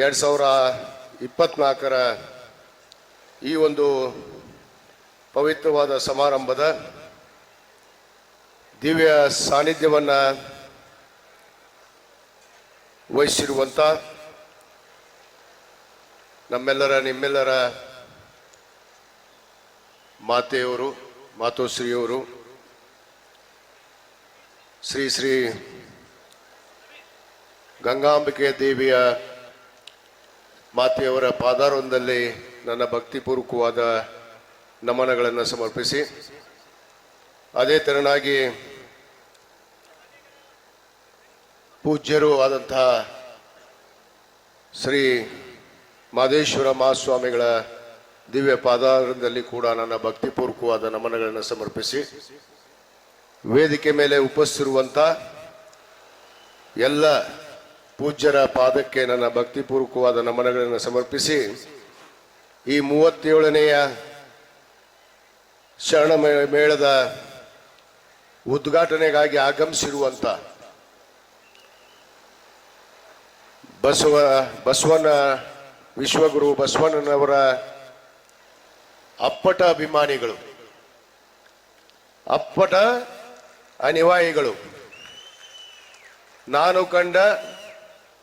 ಎರಡು ಸಾವಿರ ಇಪ್ಪತ್ನಾಲ್ಕರ ಈ ಒಂದು ಪವಿತ್ರವಾದ ಸಮಾರಂಭದ ದಿವ್ಯ ಸಾನ್ನಿಧ್ಯವನ್ನು ವಹಿಸಿರುವಂಥ ನಮ್ಮೆಲ್ಲರ, ನಿಮ್ಮೆಲ್ಲರ ಮಾತೆಯವರು, ಮಾತೋಶ್ರೀಯವರು, ಶ್ರೀ ಶ್ರೀ ಗಂಗಾಂಬಿಕೆ ದೇವಿಯ ಮಾತೆಯವರ ಪಾದಾರೊಂದಲ್ಲಿ ನನ್ನ ಭಕ್ತಿಪೂರ್ವಕವಾದ ನಮನಗಳನ್ನು ಸಮರ್ಪಿಸಿ, ಅದೇ ತೆರನಾಗಿ ಪೂಜ್ಯರು ಆದಂತಹ ಶ್ರೀ ಮಾದೇಶ್ವರ ಮಹಾಸ್ವಾಮಿಗಳ ದಿವ್ಯ ಪಾದಾರದಲ್ಲಿ ಕೂಡ ನನ್ನ ಭಕ್ತಿಪೂರ್ವಕವಾದ ನಮನಗಳನ್ನು ಸಮರ್ಪಿಸಿ, ವೇದಿಕೆ ಮೇಲೆ ಉಪಸ್ಥಿರುವಂಥ ಎಲ್ಲ ಪೂಜ್ಯರ ಪಾದಕ್ಕೆ ನನ್ನ ಭಕ್ತಿಪೂರ್ವಕವಾದ ನಮನಗಳನ್ನು ಸಮರ್ಪಿಸಿ ಈ ಮೂವತ್ತೇಳನೆಯ ಶರಣ ಮೇಳದ ಉದ್ಘಾಟನೆಗಾಗಿ ಆಗಮಿಸಿರುವಂಥ ಬಸವ, ಬಸವನ, ವಿಶ್ವಗುರು ಬಸವಣ್ಣನವರ ಅಪ್ಪಟ ಅಭಿಮಾನಿಗಳು, ಅಪ್ಪಟ ಅನಿವಾಯಿಗಳು. ನಾನು ಕಂಡ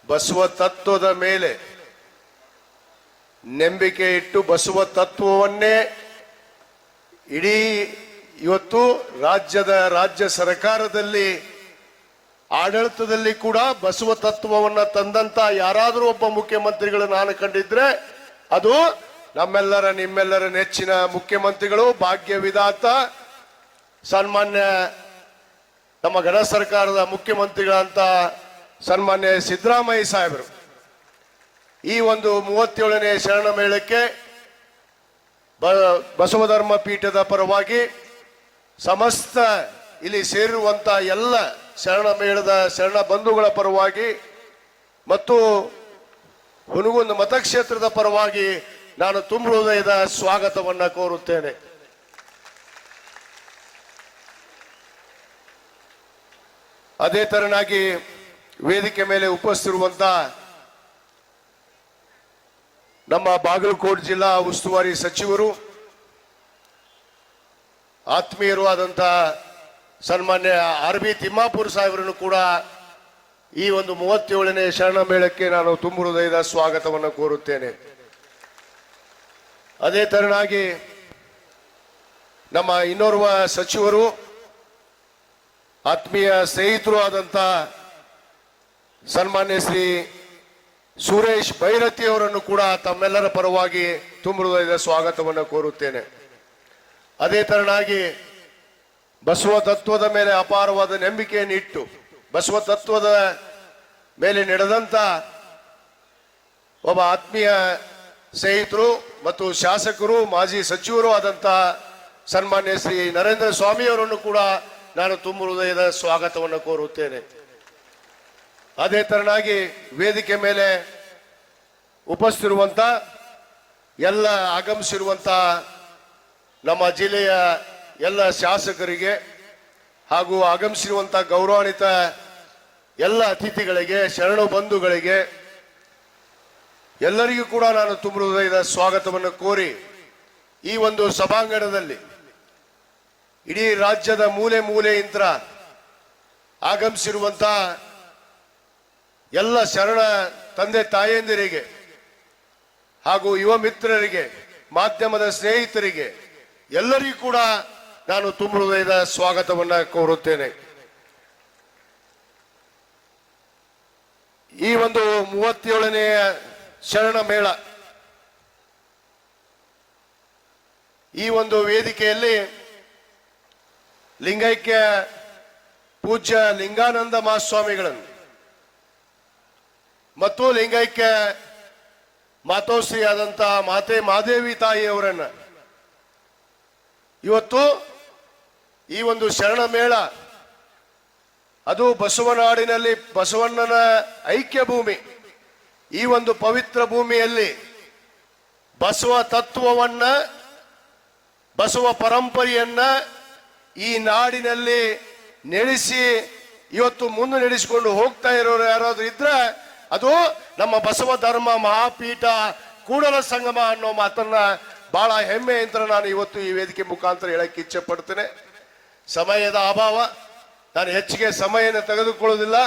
ಬಸವ ತತ್ವದ ಮೇಲೆ ನಂಬಿಕೆ ಇಟ್ಟು ಬಸವ ತತ್ವವನ್ನೇ ಇಡೀ ಇವತ್ತು ರಾಜ್ಯದ ರಾಜ್ಯ ಸರ್ಕಾರದಲ್ಲಿ, ಆಡಳಿತದಲ್ಲಿ ಕೂಡ ಬಸವ ತತ್ವವನ್ನು ತಂದಂತ ಯಾರಾದರೂ ಒಬ್ಬ ಮುಖ್ಯಮಂತ್ರಿಗಳು ನಾನು ಕಂಡಿದ್ರೆ, ಅದು ನಮ್ಮೆಲ್ಲರ ನಿಮ್ಮೆಲ್ಲರ ನೆಚ್ಚಿನ ಮುಖ್ಯಮಂತ್ರಿಗಳು ಭಾಗ್ಯ ವಿಧಾತ ಸನ್ಮಾನ್ಯ ನಮ್ಮ ಗಣ ಸರ್ಕಾರದ ಮುಖ್ಯಮಂತ್ರಿಗಳಂತ ಸನ್ಮಾನ್ಯ ಸಿದ್ದರಾಮಯ್ಯ ಸಾಹೇಬರು, ಈ ಒಂದು ಮೂವತ್ತೇಳನೇ ಶರಣ ಮೇಳಕ್ಕೆ ಬಸವಧರ್ಮ ಪೀಠದ ಪರವಾಗಿ ಸಮಸ್ತ ಇಲ್ಲಿ ಸೇರಿರುವಂಥ ಎಲ್ಲ ಶರಣ ಮೇಳದ ಶರಣ ಬಂಧುಗಳ ಪರವಾಗಿ ಮತ್ತು ಹುನಗುಂದ ಮತಕ್ಷೇತ್ರದ ಪರವಾಗಿ ನಾನು ತುಂಬ ಹೃದಯದ ಸ್ವಾಗತವನ್ನು ಕೋರುತ್ತೇನೆ. ಅದೇ ತರನಾಗಿ ವೇದಿಕೆ ಮೇಲೆ ಉಪಸ್ಥಿರುವಂತ ನಮ್ಮ ಬಾಗಲಕೋಟೆ ಜಿಲ್ಲಾ ಉಸ್ತುವಾರಿ ಸಚಿವರು, ಆತ್ಮೀಯರು ಆದಂಥ ಸನ್ಮಾನ್ಯ ಆರ್ ಬಿ ತಿಮ್ಮಾಪುರ ಸಾಹೇಬರನ್ನು ಕೂಡ ಈ ಒಂದು ಮೂವತ್ತೇಳನೇ ಶರಣ ಮೇಳಕ್ಕೆ ನಾನು ತುಂಬ ಹೃದಯದ ಸ್ವಾಗತವನ್ನು ಕೋರುತ್ತೇನೆ. ಅದೇ ತರನಾಗಿ ನಮ್ಮ ಇನ್ನೋರ್ವ ಸಚಿವರು, ಆತ್ಮೀಯ ಸ್ನೇಹಿತರು ಆದಂಥ ಸನ್ಮಾನ್ಯ ಶ್ರೀ ಸುರೇಶ್ ಭೈರತಿ ಅವರನ್ನು ಕೂಡ ತಮ್ಮೆಲ್ಲರ ಪರವಾಗಿ ತುಂಬ ಸ್ವಾಗತವನ್ನು ಕೋರುತ್ತೇನೆ. ಅದೇ ತರನಾಗಿ ಬಸವ ತತ್ವದ ಮೇಲೆ ಅಪಾರವಾದ ನಂಬಿಕೆಯನ್ನು ಇಟ್ಟು, ಬಸವ ತತ್ವದ ಮೇಲೆ ನಡೆದಂತ ಒಬ್ಬ ಆತ್ಮೀಯ ಸ್ನೇಹಿತರು ಮತ್ತು ಶಾಸಕರು, ಮಾಜಿ ಸಚಿವರು ಆದಂತ ಸನ್ಮಾನ್ಯ ಶ್ರೀ ನರೇಂದ್ರ ಸ್ವಾಮಿ ಅವರನ್ನು ಕೂಡ ನಾನು ತುಂಬ ಹೃದಯದ ಸ್ವಾಗತವನ್ನು ಕೋರುತ್ತೇನೆ. ಅದೇ ತರನಾಗಿ ವೇದಿಕೆ ಮೇಲೆ ಉಪಸ್ಥಿರುವಂತ ಎಲ್ಲ ಆಗಮಿಸಿರುವಂತ ನಮ್ಮ ಜಿಲ್ಲೆಯ ಎಲ್ಲ ಶಾಸಕರಿಗೆ ಹಾಗೂ ಆಗಮಿಸಿರುವಂತ ಗೌರವಾನ್ವಿತ ಎಲ್ಲ ಅತಿಥಿಗಳಿಗೆ, ಶರಣು ಬಂಧುಗಳಿಗೆ ಎಲ್ಲರಿಗೂ ಕೂಡ ನಾನು ತುಂಬ ಹೃದಯದ ಸ್ವಾಗತವನ್ನು ಕೋರಿ ಈ ಒಂದು ಸಭಾಂಗಣದಲ್ಲಿ ಇಡೀ ರಾಜ್ಯದ ಮೂಲೆ ಮೂಲೆಯಿಂದ ಆಗಮಿಸಿರುವಂತ ಎಲ್ಲ ಶರಣ ತಂದೆ ತಾಯಂದಿರಿಗೆ ಹಾಗೂ ಯುವ ಮಿತ್ರರಿಗೆ, ಮಾಧ್ಯಮದ ಸ್ನೇಹಿತರಿಗೆ ಎಲ್ಲರಿಗೂ ಕೂಡ ನಾನು ತುಂಬ ಹೃದಯದ ಸ್ವಾಗತವನ್ನ ಕೋರುತ್ತೇನೆ. ಈ ಒಂದು ಮೂವತ್ತೇಳನೆಯ ಶರಣ ಮೇಳ, ಈ ಒಂದು ವೇದಿಕೆಯಲ್ಲಿ ಲಿಂಗೈಕ್ಯ ಪೂಜ್ಯ ಲಿಂಗಾನಂದ ಮಹಾಸ್ವಾಮಿಗಳನ್ನು ಮತ್ತು ಲಿಂಗೈಕ್ಯ ಮಾತೋಶ್ರೀ ಮಾತೆ ಮಾದೇವಿ ತಾಯಿಯವರನ್ನ. ಇವತ್ತು ಈ ಒಂದು ಶರಣ ಮೇಳ, ಅದು ಬಸವನಾಡಿನಲ್ಲಿ ಬಸವಣ್ಣನ ಐಕ್ಯ ಭೂಮಿ. ಈ ಒಂದು ಪವಿತ್ರ ಭೂಮಿಯಲ್ಲಿ ಬಸವ ತತ್ವವನ್ನ, ಬಸವ ಪರಂಪರೆಯನ್ನ ಈ ನಾಡಿನಲ್ಲಿ ನೆಲೆಸಿ, ಇವತ್ತು ಮುಂದೆ ನಡೆಸಿಕೊಂಡು ಹೋಗ್ತಾ ಇರೋರು ಯಾರಾದ್ರೂ ಇದ್ರೆ ಅದು ನಮ್ಮ ಬಸವ ಧರ್ಮ ಮಹಾಪೀಠ ಕೂಡಲ ಸಂಗಮ ಅನ್ನೋ ಮಾತನ್ನ ಬಹಳ ಹೆಮ್ಮೆಯಿಂದ ನಾನು ಇವತ್ತು ಈ ವೇದಿಕೆ ಮುಖಾಂತರ ಹೇಳಕ್ಕೆ ಇಚ್ಛೆ ಪಡ್ತೇನೆ ಸಮಯದ ಅಭಾವ. ನಾನು ಹೆಚ್ಚಿಗೆ ಸಮಯನ ತೆಗೆದುಕೊಳ್ಳುವುದಿಲ್ಲ.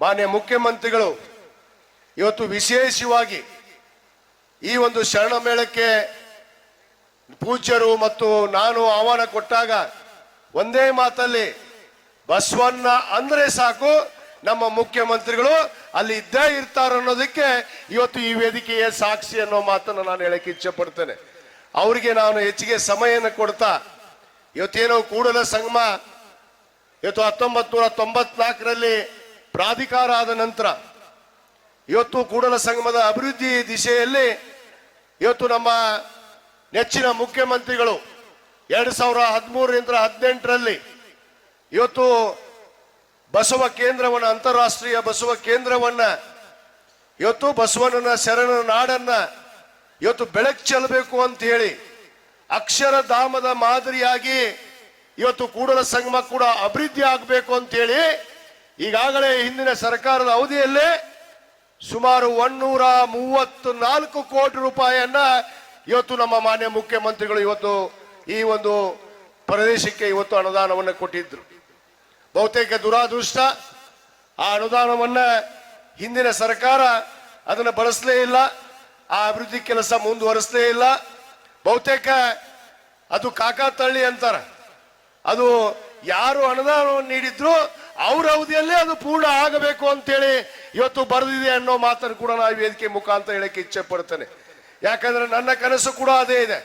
ಮಾನ್ಯ ಮುಖ್ಯಮಂತ್ರಿಗಳು, ಇವತ್ತು ವಿಶೇಷವಾಗಿ ಈ ಒಂದು ಶರಣ ಮೇಳಕ್ಕೆ ಪೂಜ್ಯರು ಮತ್ತು ನಾನು ಆಹ್ವಾನ ಕೊಟ್ಟಾಗ ಒಂದೇ ಮಾತಲ್ಲಿ, ಬಸವಣ್ಣ ಅಂದ್ರೆ ಸಾಕು ನಮ್ಮ ಮುಖ್ಯಮಂತ್ರಿಗಳು ಅಲ್ಲಿ ಇದ್ದೇ ಇರ್ತಾರೆ ಅನ್ನೋದಕ್ಕೆ ಇವತ್ತು ಈ ವೇದಿಕೆಯ ಸಾಕ್ಷಿ ಅನ್ನೋ ಮಾತನ್ನು ನಾನು ಹೇಳಕ್ಕೆ ಇಚ್ಛೆ ಪಡ್ತೇನೆ ಅವರಿಗೆ ನಾನು ಹೆಚ್ಚಿಗೆ ಸಮಯನ ಕೊಡ್ತಾ, ಇವತ್ತೇನೋ ಕೂಡಲ ಸಂಗಮ, ಇವತ್ತು ಹತ್ತೊಂಬತ್ ನೂರ ತೊಂಬತ್ನಾಲ್ಕರಲ್ಲಿ ಪ್ರಾಧಿಕಾರ ಆದ ನಂತರ, ಇವತ್ತು ಕೂಡಲ ಸಂಗಮದ ಅಭಿವೃದ್ಧಿ ದಿಶೆಯಲ್ಲಿ ಇವತ್ತು ನಮ್ಮ ನೆಚ್ಚಿನ ಮುಖ್ಯಮಂತ್ರಿಗಳು, ಎರಡು ಸಾವಿರ ಹದಿಮೂರರಿಂದ ಹದಿನೆಂಟರಲ್ಲಿ ಇವತ್ತು ಬಸವ ಕೇಂದ್ರವನ್ನ, ಅಂತಾರಾಷ್ಟ್ರೀಯ ಬಸವ ಕೇಂದ್ರವನ್ನ, ಇವತ್ತು ಬಸವಣ್ಣನ ಶರಣ ನಾಡನ್ನ ಇವತ್ತು ಬೆಳಕು ಚೆಲ್ಲಬೇಕು ಅಂತ ಹೇಳಿ ಅಕ್ಷರಧಾಮದ ಮಾದರಿಯಾಗಿ ಇವತ್ತು ಕೂಡಲ ಸಂಗಮ ಕೂಡ ಅಭಿವೃದ್ಧಿ ಆಗಬೇಕು ಅಂತ ಹೇಳಿ ಈಗಾಗಲೇ ಹಿಂದಿನ ಸರ್ಕಾರದ ಅವಧಿಯಲ್ಲೇ ಸುಮಾರು ಒನ್ನೂರ ಮೂವತ್ತು ನಾಲ್ಕು ಕೋಟಿ ರೂಪಾಯಿಯನ್ನ ಇವತ್ತು ನಮ್ಮ ಮಾನ್ಯ ಮುಖ್ಯಮಂತ್ರಿಗಳು ಇವತ್ತು ಈ ಒಂದು ಪ್ರದೇಶಕ್ಕೆ ಇವತ್ತು ಅನುದಾನವನ್ನು ಕೊಟ್ಟಿದ್ರು. ಬಹುತೇಕ ದುರಾದೃಷ್ಟ. ಆ ಅನುದಾನವನ್ನ ಹಿಂದಿನ ಸರ್ಕಾರ ಅದನ್ನು ಬಳಸಲೇ ಇಲ್ಲ, ಆ ಅಭಿವೃದ್ಧಿ ಕೆಲಸ ಮುಂದುವರೆಸಲೇ ಇಲ್ಲ. ಬಹುತೇಕ ಅದು ಕಾಕಾ ತಳ್ಳಿ ಅಂತಾರೆ. ಅದು ಯಾರು ಅನುದಾನವನ್ನು ನೀಡಿದ್ರು ಅವ್ರ ಅವಧಿಯಲ್ಲೇ ಅದು ಪೂರ್ಣ ಆಗಬೇಕು ಅಂತೇಳಿ ಇವತ್ತು ಬರೆದಿದೆ ಅನ್ನೋ ಮಾತನ್ನು ಕೂಡ ಈ ವೇದಿಕೆ ಮುಖಾಂತರ ಹೇಳಕ್ಕೆ ಇಚ್ಛೆ ಪಡ್ತೇನೆ ಯಾಕಂದ್ರೆ ನನ್ನ ಕನಸು ಕೂಡ ಅದೇ ಇದೆ.